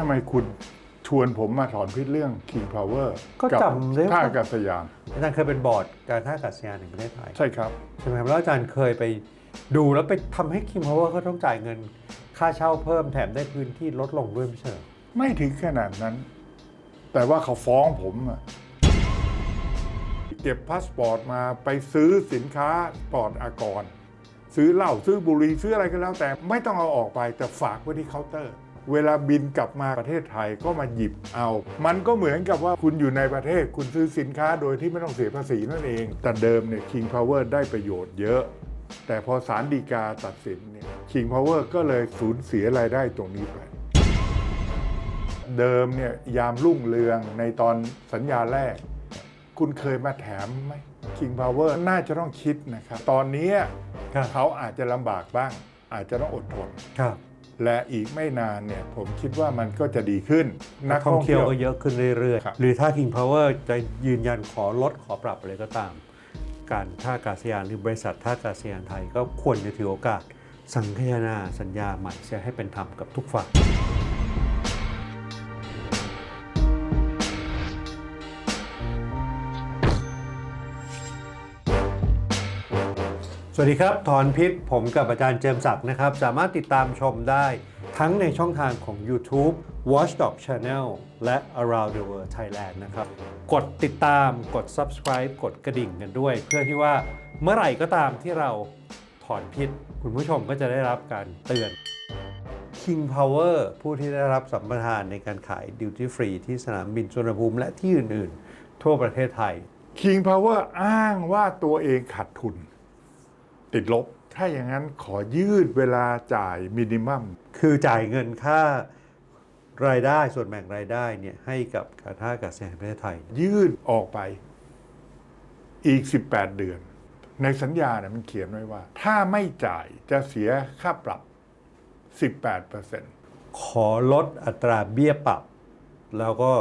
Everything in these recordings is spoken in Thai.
ทำไมคุณชวนผมมาถอนพิษเรื่อง King Power ก็กัจำได้ว่า ท่าอากาศยาน อาจารย์เคยเป็นบอร์ดการท่าอากาศยานแห่งประเทศไทยใช่ครับ ใช่ไหมครับแล้วอาจารย์เคยไปดูแล้วไปทำให้ King Power เขาต้องจ่ายเงิน ค่าเช่าเพิ่มแถมได้พื้นที่ลดลงด้วยไม่ใช่เหรอไม่ถึงขนาดนั้น แต่ว่าเขาฟ้องผมอะเก็บพาสปอร์ตมาไปซื้อสินค้าปลอดอากร ซื้อเหล้าซื้อบุหรี่ซื้ออะไรก็แล้ว แต่ไม่ต้องเอาออกไปแต่ฝากไว้ที่เคาน์เตอร์ เวลาบินกลับมาประเทศไทยก็มาหยิบเอา มันก็เหมือนกับว่าคุณอยู่ในประเทศคุณซื้อสินค้าโดยที่ไม่ต้องเสียภาษีนั่นเอง แต่เดิมเนี่ย King Power ได้ประโยชน์เยอะ แต่พอศาลฎีกาตัดสินเนี่ย King Power ก็เลยสูญเสียรายได้ตรงนี้ไปเดิมเนี่ยยามรุ่งเรืองในตอนสัญญาแรก คุณเคยมาแถมไหม King Power น่าจะต้องคิดนะครับ ตอนนี้ครับเขาอาจจะลำบากบ้าง อาจจะต้องอดทนครับ และอีกไม่นานเนี่ยผมคิดว่ามันก็จะดีขึ้น นักท่องเที่ยวก็เยอะขึ้นเรื่อยครับๆหรือถ้า King Power จะยืนยันขอลดขอปรับอะไรก็ตาม การท่าอากาศยานหรือบริษัทท่าอากาศยานไทยก็ควรจะถือโอกาส สังคายนาสัญญาใหม่เสียให้เป็นธรรมกับทุกฝ่าย วัสดีครับ ถอนพิษ ผมกับอาจารย์เจมศักดิ์นะครับ สามารถติดตามชมได้ทั้งในช่องทางของ YouTube Watchdog Channel และ Around the World Thailand นะครับ กดติดตาม กด subscribe กดกระดิ่งกันด้วย เพื่อที่ว่าเมื่อไหร่ก็ตามที่เราถอนพิษ คุณผู้ชมก็จะได้รับการเตือน King Power ผู้ที่ได้รับสัมปทานในการขาย Duty Free ที่สนามบินสุวรรณภูมิและที่อื่น ๆ ทั่วประเทศไทย King Power อ้างว่าตัวเองขาดทุน ติดลบ ถ้าอย่างนั้นขอยืดเวลาจ่ายมินิมัม คือจ่ายเงินค่ารายได้ส่วนแบ่งรายได้เนี่ยให้กับการท่าอากาศยานแห่งประเทศไทย ยืดออกไปอีก 18 เดือน ในสัญญาเนี่ยมันเขียนไว้ว่า ถ้าไม่จ่ายจะเสียค่าปรับ 18%ขอลดอัตราเบี้ยปรับ แล้วก็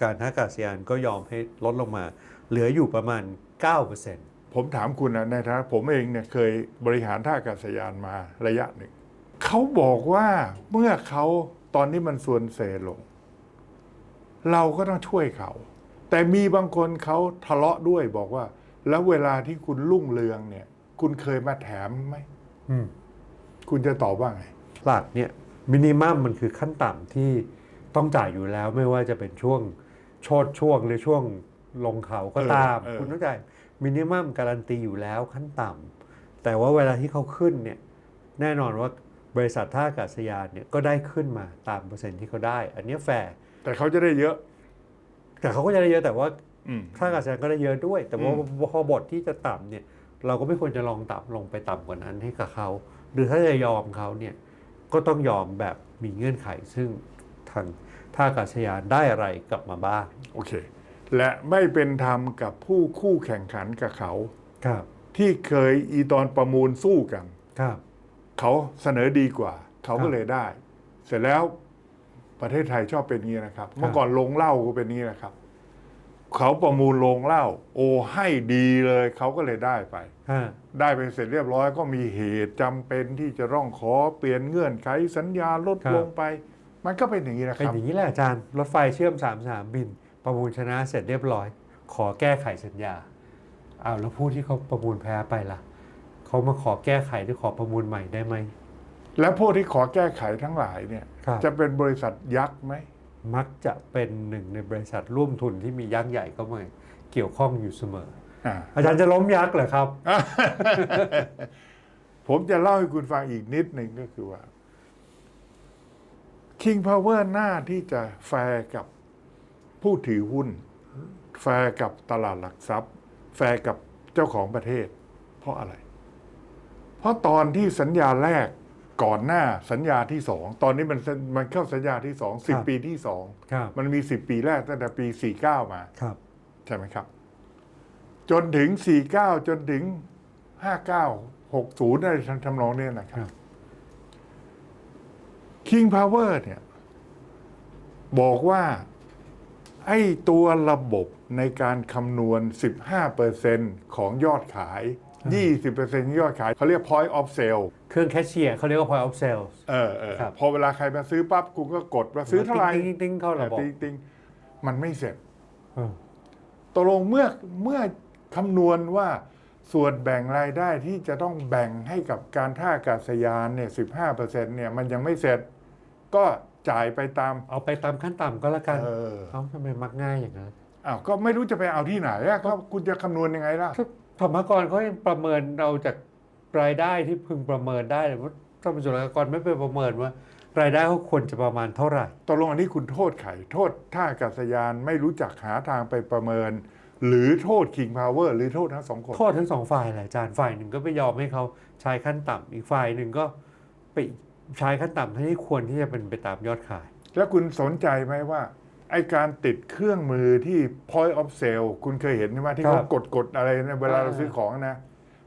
การท่าอากาศยานก็ยอมให้ลดลงมา เหลืออยู่ประมาณ 9% ผมถามคุณนะในฐานะผมเองเนี่ยเคยบริหารท่าอากาศยานมาระยะหนึ่ง เขาบอกว่าเมื่อเขาตอนนี้มันส่วนเซลง เราก็ต้องช่วยเขา แต่มีบางคนเขาทะเลาะด้วยบอกว่า แล้วเวลาที่คุณรุ่งเรืองเนี่ย คุณเคยมาแถมไหมอืมคุณจะตอบว่าไง หลักเนี่ยมินิมัมมันคือขั้นต่ำที่ต้องจ่ายอยู่แล้วไม่ว่าจะเป็นช่วงโชดช่วงหรือช่วงลงเขาก็ตามเออเออคุณต้องจ่าย มินิมัมการันตีอยู่แล้วขั้นต่ำแต่ว่าเวลาที่เขาขึ้นเนี่ยแน่นอนว่าบริษัทท่าอากาศยานเนี่ยก็ได้ขึ้นมาตามเปอร์เซ็นต์ที่เขาได้ อันเนี้ยแฟร์แต่เขาจะได้เยอะ แต่เขาก็จะได้เยอะแต่ว่าอืมท่าอากาศยานก็ได้เยอะด้วย แต่ว่าอืมพอบทที่จะต่ำเนี่ยเราก็ไม่ควรจะลองต่ำลงไปต่ำกว่านั้นให้กับเขา หรือถ้าจะยอมเขาเนี่ยก็ต้องยอมแบบมีเงื่อนไขซึ่งทางท่าอากาศยานได้อะไรกลับมาบ้างโอเค และไม่เป็นธรรมกับผู้คู่แข่งขันกับเขา ครับ ที่เคยอีตอนประมูลสู้กัน ครับ เขาเสนอดีกว่า เขาครัก็บเลยได้ เสร็จแล้วประเทศไทยชอบเป็นอย่างนี้นะครับ เมื่อก่อนลงเหล้าก็เป็นอย่างนี้นะครับ เขาประมูลลงเหล้าโอ้ให้ดีเลย เขาก็เลยได้ไปฮะได้ไปเสร็จเรียบร้อยก็มีเหตุจำเป็นที่จะต้องขอเปลี่ยนเงื่อนไขสัญญาลดลงไป มันก็เป็นอย่างนี้นะคเป็นรับอย่างนี้แหละอาจารย์รถไฟเชื่อมสามสนามบิน ประมูลชนะเสร็จเรียบร้อย ขอแก้ไขสัญญาอ้าวแล้วผู้ที่เขาประมูลแพ้ไปล่ะเขามาขอแก้ไขหรือขอประมูลใหม่ได้ไหมและพวกที่ขอแก้ไขทั้งหลายเนี่ยครับจะเป็นบริษัทยักษ์ไหมมักจะเป็นหนึ่งในบริษัทร่วมทุนที่มียักษ์ใหญ่เข้ามาเกี่ยวข้องอยู่เสมออ่าอาจารย์จะล้มยักษ์เหรอครับ ผมจะเล่าให้คุณฟังอีกนิดหนึ่งก็คือว่า King Power หน้าที่จะแฟร์กับ ผู้ถือหุ้น แฟร์กับตลาดหลักทรัพย์ แฟร์กับเจ้าของประเทศ เพราะอะไร เพราะตอนที่สัญญาแรกก่อนหน้าสัญญาที่สองตอนนี้มันมันเข้าสัญญาที่สองสิบครับปีที่สองครับมันมีสิบปีแรกตั้งแต่ปีสี่เก้ามาครับใช่ไหมครับ จนถึง49จนถึง59 60อะไรทำนองเนี้ยนะครัครับบ King Power เนี่ย บอกว่า ไอ้ตัวระบบในการคำนวณ 15%ของยอดขาย 20%ยอดขายเขาเรียก point of sale เครื่องแคชเชียร์เขาเรียกว่า point of sale เออเออครับ พอเวลาใครมาซื้อปั๊บคุณก็กดว่าซื้อเท่าไหร่ติ๊งติ๊งติ๊งเข้าระบบ ติ๊งติ๊งมันไม่เสร็จ อืมตกลงเมื่อเมื่อคำนวณว่าส่วนแบ่งรายได้ที่จะต้องแบ่งให้กับการท่าอากาศยานเนี่ย 15เปอร์เซ็นต์เนี่ยมันยังไม่เสร็จ ก็ จ่ายไปตาม เอาไปตามขั้นต่ำก็แล้วกันเออเอ้าทำไมมักง่ายอย่างนั้นอ้าวก็ไม่รู้จะไปเอาที่ไหนอะก็คุณจะคำนวณยังไงล่ะ ธรรมกรเขายังประเมินเอาจากรายได้ที่พึงประเมินได้เลยว่าถ้าเป็นจุลกรไม่ไปประเมินว่า รายได้เขาควรจะประมาณเท่าไหร่ ตกลงอันนี้คุณโทษใครโทษท่าอากาศยานไม่รู้จักหาทางไปประเมิน หรือโทษ King Power หรือโทษทั้งสองคน โทษทั้งสองฝ่ายแหละอาจารย์ฝ่ายหนึ่งก็ไม่ยอมให้เขาใช้ขั้นต่ำอีกฝ่ายหนึ่งก็ไป ใช้ขั้นต่ำที่ควรที่จะเป็นไปตามยอดขาย แล้วคุณสนใจไหมว่าไอการติดเครื่องมือที่ point of sale คุณเคยเห็นไหมที่ครัเขาบกดกดอะไรนะเวลาอ่าเราซื้อของนะ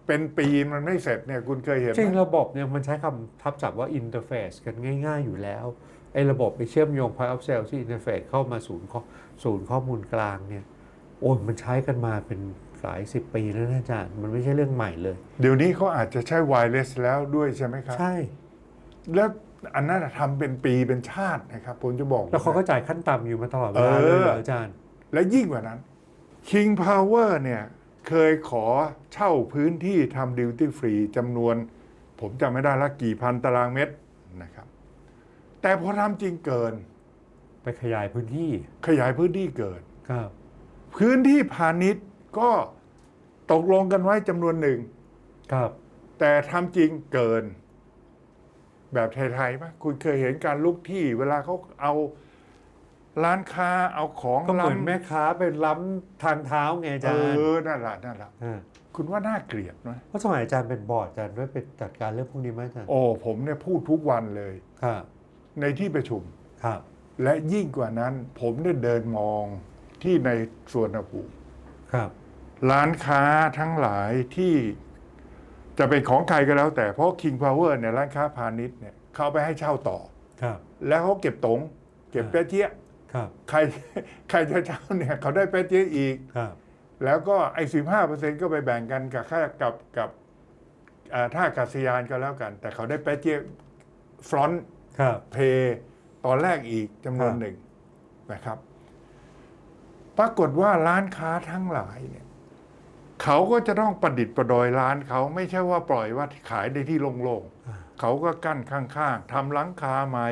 เป็นปีมันไม่เสร็จเนี่ยคุณเคยเห็นไหจริงมระบบเนี่ยมันใช้คำทับศัพท์ว่า interface กันง่าย ๆ อยู่แล้วไอ้ระบบไปเชื่อมโยง point of sale ที่ interface เข้ามาศูนย์ข้อศูนย์ข้อมูลกลางเนี่ยโอ้ยมันใช้กันมาเป็นหลายสิบปีแล้วนะอาจารย์ มันไม่ใช่เรื่องใหม่เลย เดี๋ยวนี้เขาอาจจะใช้ wireless แล้วด้วยใช่ไหมครับ ใช่ แล้วอันนั้นนะทำเป็นปีเป็นชาตินะครับผมจะบอกแล้วเขาก็นะจ่ายขั้นต่ำอยู่มาตลอดเวลาเลยเหรออาจารย์ และยิ่งกว่านั้น King Power เนี่ยเคยขอเช่าพื้นที่ทำดิวตี้ฟรีจำนวน ผมจำไม่ได้ละกี่พันตารางเมตรนะครับ แต่พอทำจริงเกิน ไปขยายพื้นที่ ขยายพื้นที่เกินครับ พื้นที่พาณิชย์ก็ตกลงกันไว้จำนวนหนึ่งครับ แต่ทำจริงเกิน แบบไทยๆปะคุณเคยเห็นการลุกที่เวลาเขาเอาร้านค้าเอาของก็เหมือนล้ำแม่ค้าไปล้ำทางเท้าไงอาเอจารย์อนั่นแหละนั่นแหละาคุณว่าน่าเกลียดไหมเพราะสมัยอาจารย์เป็นบอร์ดอาจารย์ด้วยไปจัดการเรื่องพวกนี้ไหมอาจารย์โอ้ผมเนี่ยพูดทุกวันเลย ครับในที่ประชุม ครับและยิ่งกว่านั้น ผมได้เดินมองที่ในสวนภูมิครับ ร้านค้าทั้งหลายที่ จะเป็นของใครก็แล้วแต่เพราะ King Power เนี่ยร้านค้าพาณิชย์เนี่ยเขาเอาไปให้เช่าต่อ ครับ แล้วเขาเก็บตง เก็บอ่าแป๊ะเจี๊ยะครับ ใครใครจะเช่าเนี่ยเขาได้แป๊ะเจี๊ยะอีก ครับ แล้วก็ไอ้สิบห้าเปอร์เซ็นก็ไปแบ่งกันกับค่ากับกับอ่าท่าอากาศยานก็แล้วกัน แต่เขาได้แป๊ะเจี๊ยะฟรอนต์ครับ เพย์ตอนแรกอีกจำนวนครับหนึ่งนะครับ ปรากฏว่าร้านค้าทั้งหลายเนี่ย เขาก็จะต้องประดิษฐ์ประดอยร้านเขาไม่ใช่ว่าปล่อยว่าขายในที่โล่งๆเขาก็กั้นข้างๆทำหลังคาใหม่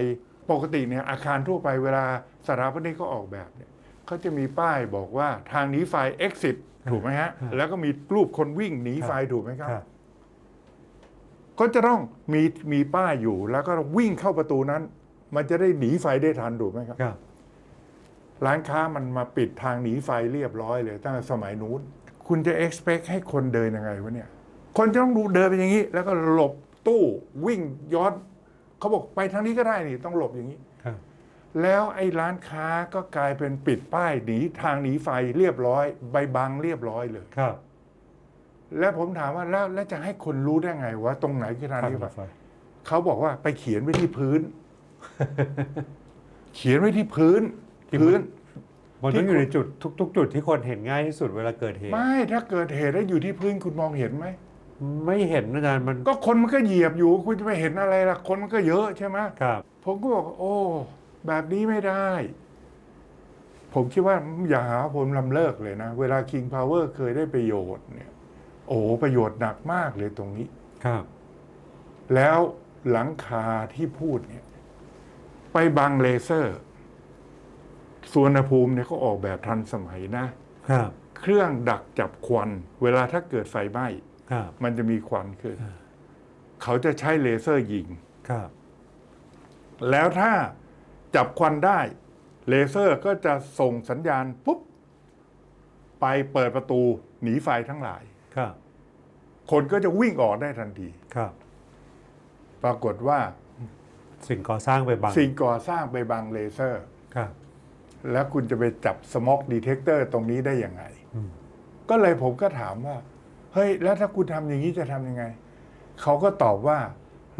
ปกติเนี่ยอาคารทั่วไปเวลาสถาปนิกเขาออกแบบเนี่ยเขาจะมีป้ายบอกว่าทางหนีไฟ exit ถูกไหมฮะ แล้วก็มีรูปคนวิ่งหนีไฟถูกไหมครับครับก็จะต้องมีมีป้ายอยู่แล้วก็วิ่งเข้าประตูนั้น มันจะได้หนีไฟได้ทันถูกไหมครับครับร้านค้ามันมาปิดทางหนีไฟเรียบร้อยเลย ตั้งแต่สมัยนู้น คุณจะ expect ให้คนเดินยังไงวะเนี่ย คนจะต้องดูเดินไปอย่างนี้ แล้วก็หลบตู้วิ่งย้อนเขาบอกไปทางนี้ก็ได้นี่ต้องหลบอย่างนี้ ครับ แล้วไอ้ร้านค้าก็กลายเป็นปิดป้ายหนีทางหนีไฟเรียบร้อย ใบบังเรียบร้อยเลย ครับแล้วผมถามว่าแล้วแล้วจะให้คนรู้ได้ไงว่าตรงไหนคือทางหทางนีรไฟถไฟ เขาบอกว่าไปเขียนไว้ที่พื้น เขียนไว้ที่พื้น พื้น มันต้องอยู่ในจุดทุกๆจุดที่คนเห็นง่ายที่สุดเวลาเกิดเหตุ ไม่ถ้าเกิดเหตุแล้วอยู่ที่พื้นคุณมองเห็นไหมไม่เห็นอาจารย์มันก็คนมันก็เหยียบอยู่คุณจะไปเห็นอะไรล่ะคนมันก็เยอะใช่ไหมครับ ผมก็บอกโอ้ แบบนี้ไม่ได้ ผมคิดว่าอย่าหาผมลำเลิกเลยนะ เวลา King Power เคยได้ประโยชน์เนี่ย โอ้ประโยชน์หนักมากเลยตรงนี้ครับ แล้วหลังคาที่พูดเนี่ย ไปบังเลเซอร์ สวนภูมิเนี่ยเขาออกแบบทันสมัยนะ ครับ เครื่องดักจับควัน เวลาถ้าเกิดไฟไหม้ครับ มันจะมีควันขึ้น เขาจะใช้เลเซอร์ยิง ครับ แล้วถ้าจับควันได้ เลเซอร์ก็จะส่งสัญญาณปุ๊บ ไปเปิดประตูหนีไฟทั้งหลาย ครับ คนก็จะวิ่งออกได้ทันที ครับ ปรากฏว่าสิ่งก่อสร้างไปบังสิ่งก่อสร้างไปบังเลเซอร์ ครับ แล้วคุณจะไปจับสมอกดีเทคเตอร์ตรงนี้ได้ยังไงอืมก็เลยผมก็ถามว่า เฮ้ย แล้วถ้าคุณทำอย่างนี้จะทำยังไง เขาก็ตอบว่า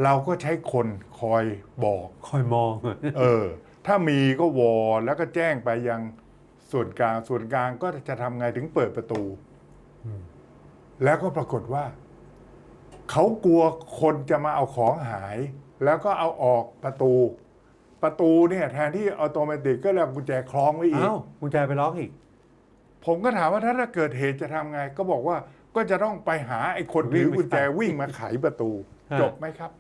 เราก็ใช้คนคอยบอก คอยมอง เออ ถ้ามีก็วอลแล้วก็แจ้งไปยังส่วนกลาง ส่วนกลางก็จะทำไงถึงเปิดประตูอืมแล้วก็ปรากฏว่า เขากลัวคนจะมาเอาของหาย แล้วก็เอาออกประตู ประตูเนี่ยแทนที่ออโตเมติกก็เลยเอากุญแจคล้องไว้อีกเอ้ากุญแจไปล็อกอีก ผมก็ถามว่าถ้าถ้าเกิดเหตุจะทำไง ก็บอกว่าก็จะต้องไปหาไอ้คนวิ่ถืงอไปกุญแจไขวิ่งมาไขประตู ฮะ จบไหมครับ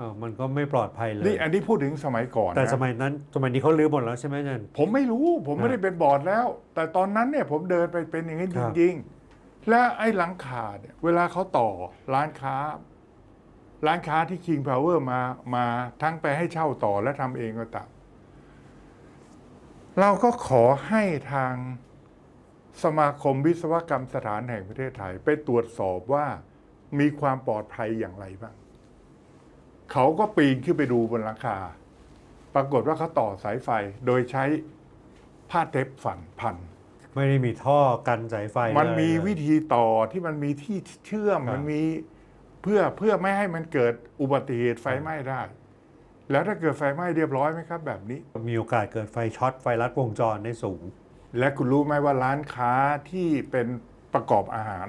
อ้าวมันก็ไม่ปลอดภัยเลย นี่อันนี้พูดถึงสมัยก่อนแต่นะสมัยนั้นสมัยนี้เขาลื้อหมดแล้วใช่ไหมอาจารย์ ผมไม่รู้ผมไม่ฮะได้เป็นบอร์ดแล้ว แต่ตอนนั้นเนี่ยผมเดินไปเป็นอย่างนี้คจรับริงๆ และไอ้หลังคาเนี่ยเวลาเขาต่อร้านค้า ร้านค้าที่ King Power มามาทั้งไปให้เช่าต่อและทำเองก็ตามเราก็ขอให้ทางสมาคมวิศวกรรมสถานแห่งประเทศไทย ไปตรวจสอบว่ามีความปลอดภัยอย่างไรบ้าง เขาก็ปีนขึ้นไปดูบนหลังคา ปรากฏว่าเขาต่อสายไฟโดยใช้ผ้าเทปฝันพัน ไม่ได้มีท่อกันสายไฟมันมีเลยวิธีต่อที่มันมีที่เชื่อมครับมันมี เพื่อเพื่อไม่ให้มันเกิดอุบัติเหตุไฟไหม้ได้ แล้วถ้าเกิดไฟไหม้เรียบร้อยไหมครับ แบบนี้ มีโอกาสเกิดไฟช็อตไฟลัดวงจรได้สูง และคุณรู้ไหมว่าร้านค้าที่เป็นประกอบอาหาร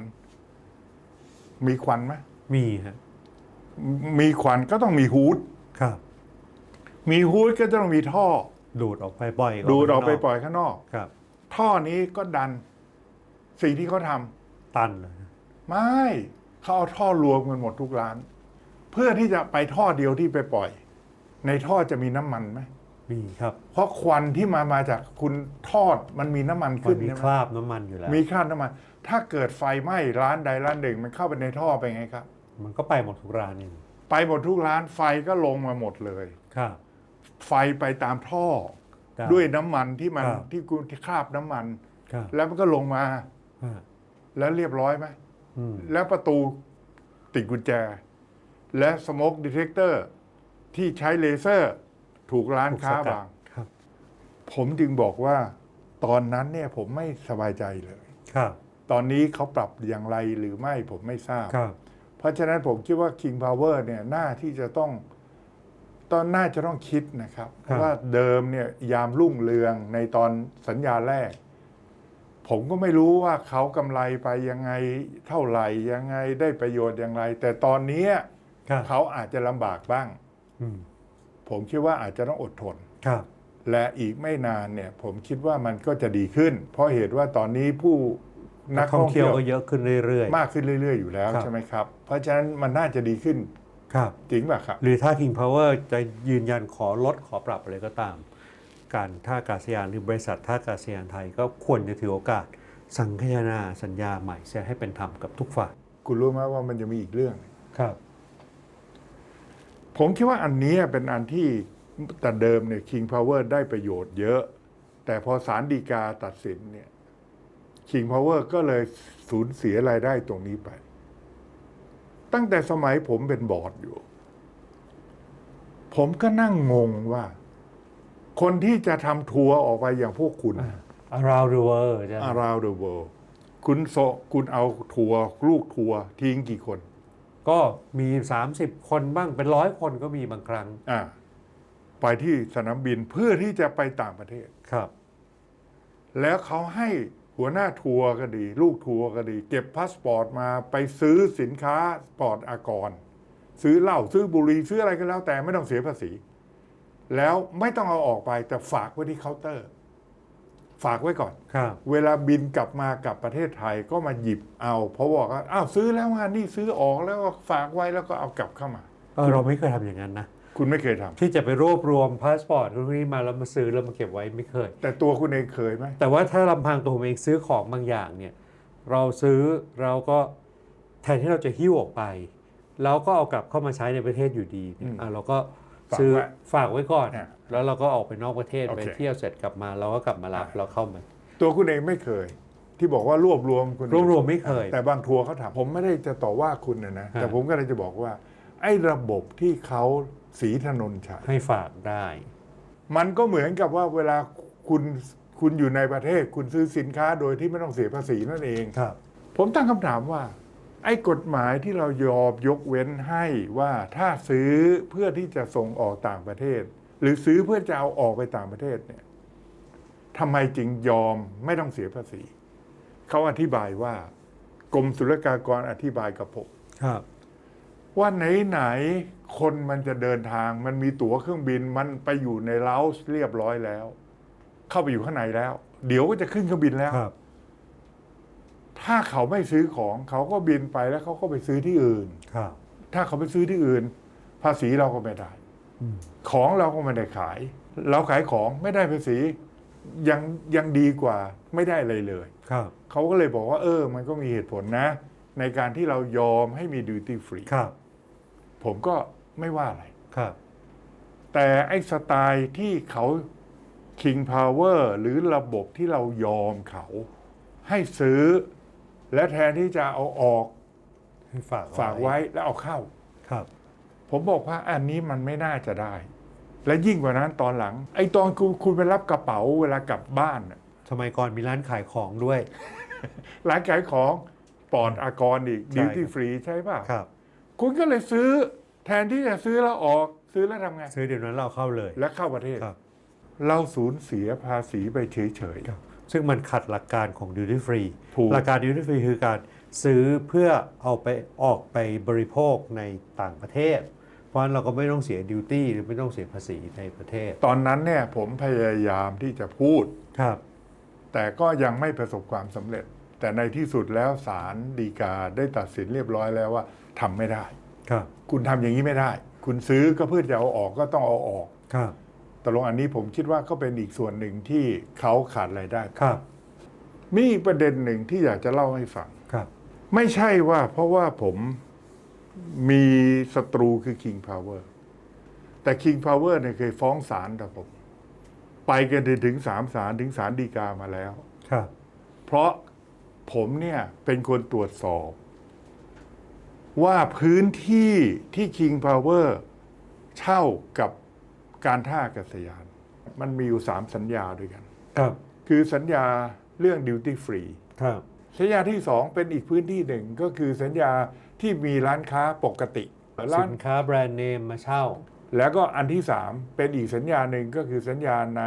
มีควันไหมมีฮะมีควันก็ต้องมีฮูดครับ มีฮูดก็ต้องมีท่อ ดูดออกไปปล่อยดูดออกไปข้างนปล่อยข้างนอกครับ ท่อนี้ก็ดัน สิ่งที่เขาทำตันเลยไม่ เขาเอาท่อรวมกันหมดทุกร้าน เพื่อที่จะไปท่อเดียวที่ไปปล่อย ในท่อจะมีน้ำมันไหมมีครับ เพราะควันที่มามาจากคุณทอดมันมีน้ำมันมัขึ้นนมีใช่ไหคราบน้ำมันอยู่แล้ว มีคราบน้ำมัน ถ้าเกิดไฟไหม้ร้านใดร้านหนึ่ง มันเข้าไปในท่อไปไงครับ มันก็ไปหมดทุกร้านนี่ไปหมดทุกร้านไฟก็ลงมาหมดเลยครับ ไฟไปตามท่อได้ด้วยน้ำมันที่มันครับที่คุณที่คราบน้ำมันครับแล้วมันก็ลงมาฮะแล้วเรียบร้อยไหมอืม แล้วประตูติดกุญแจ และสโมกดีเทคเตอร์ที่ใช้เลเซอร์ถูกร้านค้าถูกสกัดบางครับผมจึงบอกว่าตอนนั้นเนี่ยผมไม่สบายใจเลยครับ ตอนนี้เขาปรับอย่างไรหรือไม่ผมไม่ทราบครับ เพราะฉะนั้นผมคิดว่า King Power เนี่ยหน้าที่จะต้องตอนน่าจะต้องคิดนะครับครับว่าเดิมเนี่ยยามรุ่งเรืองในตอนสัญญาแรก ผมก็ไม่รู้ว่าเขากำไรไปยังไงเท่าไหร่ยังไงได้ประโยชน์อย่างไร แต่ตอนนี้ครับเขาอาจจะลำบากบ้าง อืมผมคิดว่าอาจจะต้องอดทน ครับ และอีกไม่นานเนี่ย ผมคิดว่ามันก็จะดีขึ้น เพราะเหตุว่าตอนนี้ผู้นันักกท่ท่อองงเที่เที่ยยววก็เยอะขึ้นเรื่อย มากขึ้นเรื่อย ๆ อยู่แล้วครับ ใช่ไหมครับ เพราะฉะนั้นมันน่าจะดีขึ้นๆ ครับ จริงป่ะครับ หรือถ้า King Power จะยืนยันขอลดขอปรับอะไรก็ตาม การท่าอากาศยานหรือบริษัทท่าอากาศยานไทย ก็ควรจะถือโอกาส สังคายนาสัญญาใหม่เสียให้เป็นธรรมกับทุกฝ่ายคุณรู้ไหมว่ามันจะมีอีกเรื่องครับ ผมคิดว่าอันนี้เป็นอันที่แต่เดิมเนี่ย King Power ได้ประโยชน์เยอะ แต่พอศาลฎีกาตัดสินเนี่ย King Power ก็เลยสูญเสียรายได้ตรงนี้ไป ตั้งแต่สมัยผมเป็นบอร์ดอยู่ ผมก็นั่งงงว่า คนที่จะทำทัวร์ออกไปอย่างพวกคุณ around the world ใช่ไหม around the world คุณโซคุณเอาทัวร์ลูกทัวร์ทิ้งกี่คน ก็มี 30 คนบ้างเป็นร้อยคนก็มีบางครั้ง อ่าไปที่สนามบินเพื่อที่จะไปต่างประเทศ ครับ แล้วเขาให้หัวหน้าทัวร์ก็ดี ลูกทัวร์ก็ดี เก็บพาสปอร์ตมาไปซื้อสินค้าสปอร์ตอากร ซื้อเหล้าซื้อบุหรี่ซื้ออะไรก็แล้วแต่ไม่ต้องเสียภาษี แล้วไม่ต้องเอาออกไปแต่ฝากไว้ที่เคาน์เตอร์ ฝากไว้ก่อนครับเวลาบินกลับมากลับประเทศไทยก็มาหยิบเอาเพราะบอกว่าอ้าวซื้อแล้วงานนี่ซื้อออกแล้วก็ฝากไว้แล้วก็เอากลับเข้ามา เออเราไม่เคยทำอย่างนั้นนะ คุณไม่เคยทำที่จะไปรวบรวมพาสปอร์ตพวกนี้มาแล้วมาซื้อแล้วมาเก็บไว้ไม่เคย แต่ตัวคุณเองเคยไหม แต่ว่าถ้าลำพังตัวผมเองซื้อของบางอย่างเนี่ย เราซื้อเราก็แทนที่เราจะหิ้วออกไปเราก็เอากลับเข้ามาใช้ในประเทศอยู่ดีเนี่ยอะเราก็ ซื้อฝากไว้ก่อน แล้วเราก็ออกไปนอกประเทศไปเที่ยวเสร็จกลับมาเราก็กลับมารับเราเข้ามา ตัวคุณเองไม่เคย ที่บอกว่ารวบรวมคุณรวบรวมไม่เคย แต่บางทัวร์เขาถามผมไม่ได้จะต่อว่าคุณนะนะฮะแต่ผมก็เลยจะบอกว่า ไอ้ระบบที่เขาสีถนนใช้ให้ฝากได้ มันก็เหมือนกับว่าเวลาคุณคุณอยู่ในประเทศ คุณซื้อสินค้าโดยที่ไม่ต้องเสียภาษีนั่นเองครับ ผมตั้งคำถามว่า ไอ้กฎหมายที่เรายอมยกเว้นให้ว่าถ้าซื้อเพื่อที่จะส่งออกต่างประเทศ หรือซื้อเพื่อจะเอาออกไปต่างประเทศเนี่ยทำไมจึงยอมไม่ต้องเสียภาษีเขาอธิบายว่ากรมศุลกากรอธิบายกับผมครับ ว่าไหนๆคนมันจะเดินทาง มันมีตั๋วเครื่องบินมันไปอยู่ในเล้าเรียบร้อยแล้ว เข้าไปอยู่ข้างในแล้ว เดี๋ยวก็จะขึ้นเครื่องบินแล้วครับ ถ้าเขาไม่ซื้อของเขาก็บินไปแล้วเขาก็ไปซื้อที่อื่น ครับ ถ้าเขาไปซื้อที่อื่น ภาษีเราก็ไม่ได้ อืม ของเราก็ไม่ได้ขาย เราขายของไม่ได้ภาษียังยังดีกว่าไม่ได้เลยเลย ครับ เขาก็เลยบอกว่าเออ มันก็มีเหตุผลนะ ในการที่เรายอมให้มีดิวตี้ฟรีครับ ผมก็ไม่ว่าอะไร ครับ แต่ไอ้สไตล์ที่เขา King Power หรือระบบที่เรายอมเขา ให้ซื้อ และแทนที่จะเอาออกให้ฝากฝากไว้แล้วเอาเข้าครับ ผมบอกว่าอันนี้มันไม่น่าจะได้ และยิ่งกว่านั้นตอนหลัง ไอ้ตอนคุณคุณไปรับกระเป๋าเวลากลับบ้านน่ะสมัยก่อนมีร้านขายของด้วย ร้านขายของปลอดอากรอีกใช่ดิวตี้ฟรีใช่ป่ะครับ คุณก็เลยซื้อแทนที่จะซื้อแล้วออกซื้อแล้วทำไง ซื้อเดี๋ยวนั้นเราเข้าเลย และเข้าประเทศครับเราสูญเสียภาษีไปเฉยครับ ซึ่งมันขัดหลักการของ duty free ถูกหลักการ duty free คือการซื้อเพื่อเอาไปออกไปบริโภคในต่างประเทศ เพราะฉะนั้นเราก็ไม่ต้องเสียดิวตี้หรือไม่ต้องเสียภาษีในประเทศๆตอนนั้นเนี่ยผมพยายามที่จะพูดครับ แต่ก็ยังไม่ประสบความสำเร็จ แต่ในที่สุดแล้วศาลฎีกาได้ตัดสินเรียบร้อยแล้วว่าทำไม่ได้ ครับ คุณทำอย่างนี้ไม่ได้ คุณซื้อก็เพื่อจะเอาออกก็ต้องเอาออกครับ ตกลงอันนี้ผมคิดว่าก็เป็นอีกส่วนหนึ่งที่เขาขาดรายได้ ครับ มีอีกประเด็นหนึ่งที่อยากจะเล่าให้ฟัง ครับ ไม่ใช่ว่าเพราะว่าผมมีศัตรูคือ King Power แต่ King Power เนี่ยเคยฟ้องศาลกับผม ไปกันถึงสามศาลถึงศาลฎีกามาแล้ว ครับ เพราะผมเนี่ยเป็นคนตรวจสอบ ว่าพื้นที่ที่ King Power เช่ากับ การท่าอากาศยาน มันมีอยู่สามสัญญาด้วยกัน ครับ คือสัญญาเรื่อง Duty Free ครับ สัญญาที่สองเป็นอีกพื้นที่หนึ่งก็คือสัญญาที่มีร้านค้าปกติร้านสินค้าแบรนด์เนมมาเช่า แล้วก็อันที่สามเป็นอีกสัญญาหนึ่งก็คือสัญญาใน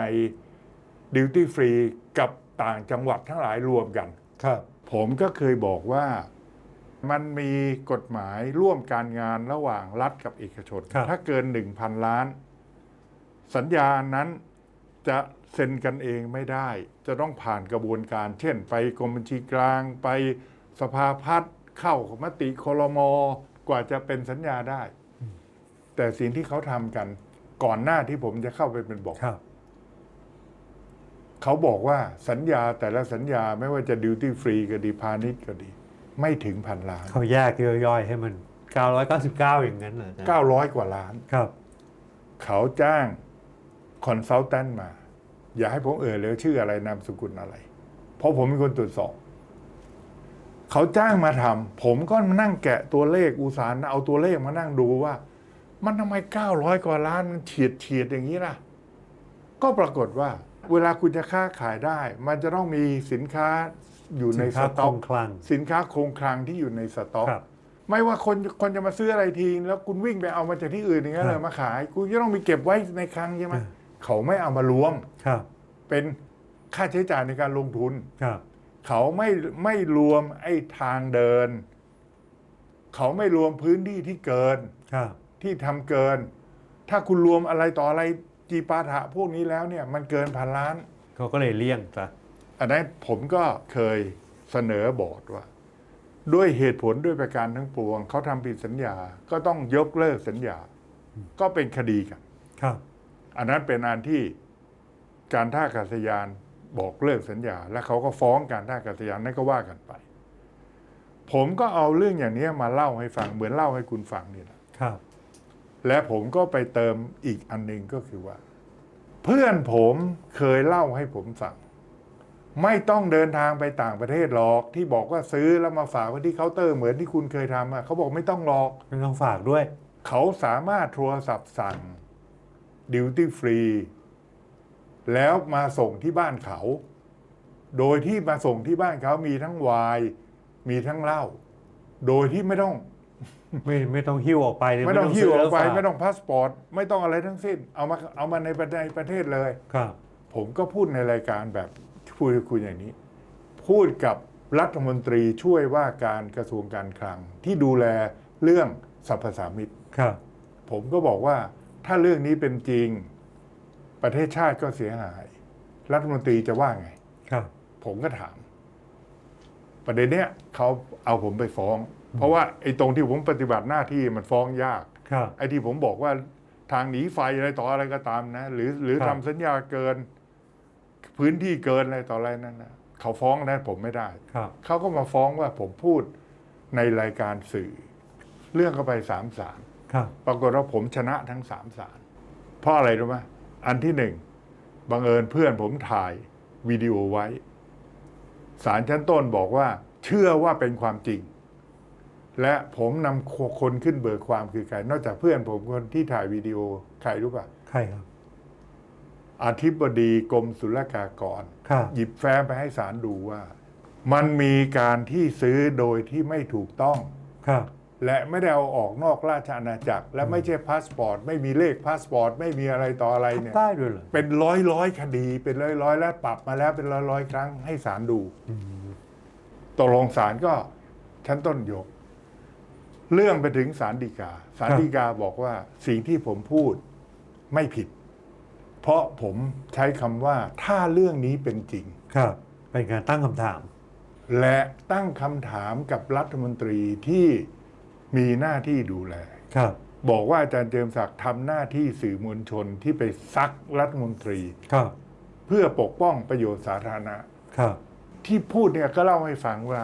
Duty Free กับต่างจังหวัดทั้งหลายรวมกัน ครับ ผมก็เคยบอกว่ามันมีกฎหมายร่วมการงานระหว่างรัฐกับเอกชนครับถ้าเกิน 1,000 ล้าน สัญญานั้นจะเซ็นกันเองไม่ได้ จะต้องผ่านกระบวนการ เช่น ไปกรมบัญชีกลาง ไปสภาพัฒน์เข้ามติคลมกว่าจะเป็นสัญญาได้ แต่สิ่งที่เขาทำกันก่อนหน้าที่ผมจะเข้าไปเป็นบอกครับเขาบอกว่าสัญญาแต่ละสัญญาไม่ว่าจะดิวตี้ฟรีก็ดีพาณิชย์ก็ดี ไม่ถึงพันล้าน เขาแยกย่อยๆ ให้มัน 999 อย่างนั้นเหรออาจารย์900 กว่าล้านครับ เขาจ้าง คอนซัลแทนมา อย่าให้ผมเอ่ยเลยชื่ออะไรนามสกุลอะไร เพราะผมเป็นคนตรวจสอบ เขาจ้างมาทำผมก็มานั่งแกะตัวเลขอุตสาหเอาตัวเลขมานั่งดูว่า มันทำไม 900 กว่าล้านมันเฉียดเฉียดๆอย่างนี้ล่ะ ก็ปรากฏว่า เวลาคุณจะค้าขายได้ มันจะต้องมีสินค้าอยู่ในสินสค้าต็คอกงคลังสินค้าโครงคลังที่อยู่ในสต็อกครับไม่ว่าคนคนจะมาซื้ออะไรทีแล้วคุณวิ่งไปเอามาจากที่อื่นอย่างนั้นครัเลบยมาขาย คุณจะต้องมีเก็บไว้ในคลังใช่ไหมอ่า เขาไม่เอามารวมครับ เป็นค่าใช้จ่ายในการลงทุนครับ เขาไม่ไม่รวมไอ้ทางเดิน เขาไม่รวมพื้นที่ที่เกินครับ ที่ทำเกิน ถ้าคุณรวมอะไรต่ออะไรจีปาถะพวกนี้แล้วเนี่ยมันเกินพันล้าน เขาก็เลยเลี่ยงซะอันนั้นผมก็เคยเสนอบอร์ดว่า ด้วยเหตุผลด้วยประการทั้งปวง เขาทำผิดสัญญาก็ต้องยกเลิกสัญญา ก็เป็นคดีกัน ครับ อันนั้นเป็นอันที่การท่าอากาศยานบอกเลิกสัญญา และเขาก็ฟ้องการท่าอากาศยานนั่นก็ว่ากันไป ผมก็เอาเรื่องอย่างนี้มาเล่าให้ฟังเหมือนเล่าให้คุณฟังนี่แหละครับ และผมก็ไปเติมอีกอันหนึ่งก็คือว่า เพื่อนผมเคยเล่าให้ผมฟังไม่ต้องเดินทางไปต่างประเทศหรอกที่บอกว่าซื้อแล้วมาฝากไว้ที่เคาน์เตอร์เหมือนที่คุณเคยทำอะเขาบอกไม่ต้องหรอกไม่ต้องฝากด้วย เขาสามารถโทรศัพท์สั่ง ดิวตี้ฟรีแล้วมาส่งที่บ้านเขา โดยที่มาส่งที่บ้านเขามีทั้งไวน์มีทั้งเหล้าโดยที่ไม่ต้อง ไม่ไม่ต้องหิ้วออกไปหรืไม่ต้องหิ้วออกไปซื้แล้วฝาไม่ต้องพาสปอร์ต ไม่ต้องอะไรทั้งสิ้น เอามาเอามาในประในประเทศเลยครับ ผมก็พูดในรายการแบบพูดกับคุณอย่างนี้ พูดกับรัฐมนตรีช่วยว่าการกระทรวงการคลังที่ดูแลเรื่องสรรพสามิตครับ ผมก็บอกว่า ถ้าเรื่องนี้เป็นจริงประเทศชาติก็เสียหาย รัฐมนตรีจะว่าไง ครับ ผมก็ถาม ประเด็นเนี้ยเขาเอาผมไปฟ้อง เพราะว่าไอ้ตรงที่ผมปฏิบัติหน้าที่มันฟ้องยาก ครับ ไอ้ที่ผมบอกว่าทางหนีไฟอะไรต่ออะไรก็ตามนะ หรือหรือครัทำบสัญญาเกิน พื้นที่เกินอะไรต่ออะไรนั่นนะเขาฟ้องนะผมไม่ได้ ครับ เขาก็มาฟ้องว่าผมพูดในรายการสื่อ เรื่องก็ไปสามศาลครับ ปรากฏว่าผมชนะทั้งสามศาลเพราะอะไรรู้ไหมอันที่หนึ่งบังเอิญเพื่อนผมถ่ายวิดีโอไว้ศาลชั้นต้นบอกว่า เชื่อว่าเป็นความจริง และผมนำคนขึ้นเบิกความคือใคร นอกจากเพื่อนผมคนที่ถ่ายวิดีโอใครรู้ป่ะใครครับอธิบดีกรมศุลกากรครับหยิบแฟ้มไปให้ศาลดูว่า มันมีการที่ซื้อโดยที่ไม่ถูกต้องครับ และไม่ได้เอาออกนอกราชอาณาจักร และไม่ใช่พาสปอร์ต ไม่มีเลขพาสปอร์ต ไม่มีอะไรต่ออะไรเนี่ยได้ด้วยเหรอเป็นร้อยร้อยคดี เป็นร้อยร้อยและปรับมาแล้วเป็นร้อยร้อยครั้งให้ศาลดูตกลงศาลก็ชั้นต้นยก เรื่องไปถึงศาลฎีกาศาลฎีกาบอกว่าสิ่งที่ผมพูดไม่ผิด เพราะผมใช้คำว่าถ้าเรื่องนี้เป็นจริง ครับ เป็นการตั้งคำถาม และตั้งคำถามกับรัฐมนตรีที่ มีหน้าที่ดูแลครับ บอกว่าอาจารย์เจิมศักดิ์ทำหน้าที่สื่อมวลชนที่ไปซักรัฐมนตรีครับ เพื่อปกป้องประโยชน์สาธารณะครับ ที่พูดเนี่ยก็เล่าให้ฟังว่า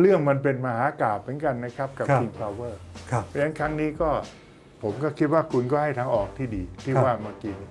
เรื่องมันเป็นมหากาบเหมือนกันนะครับกับครับ King Power ครับ เพราะฉะนั้นครั้งนี้ก็ผมก็คิดว่าคุณก็ให้ทางออกที่ดีที่ครับ ว่าเมื่อกี้นี้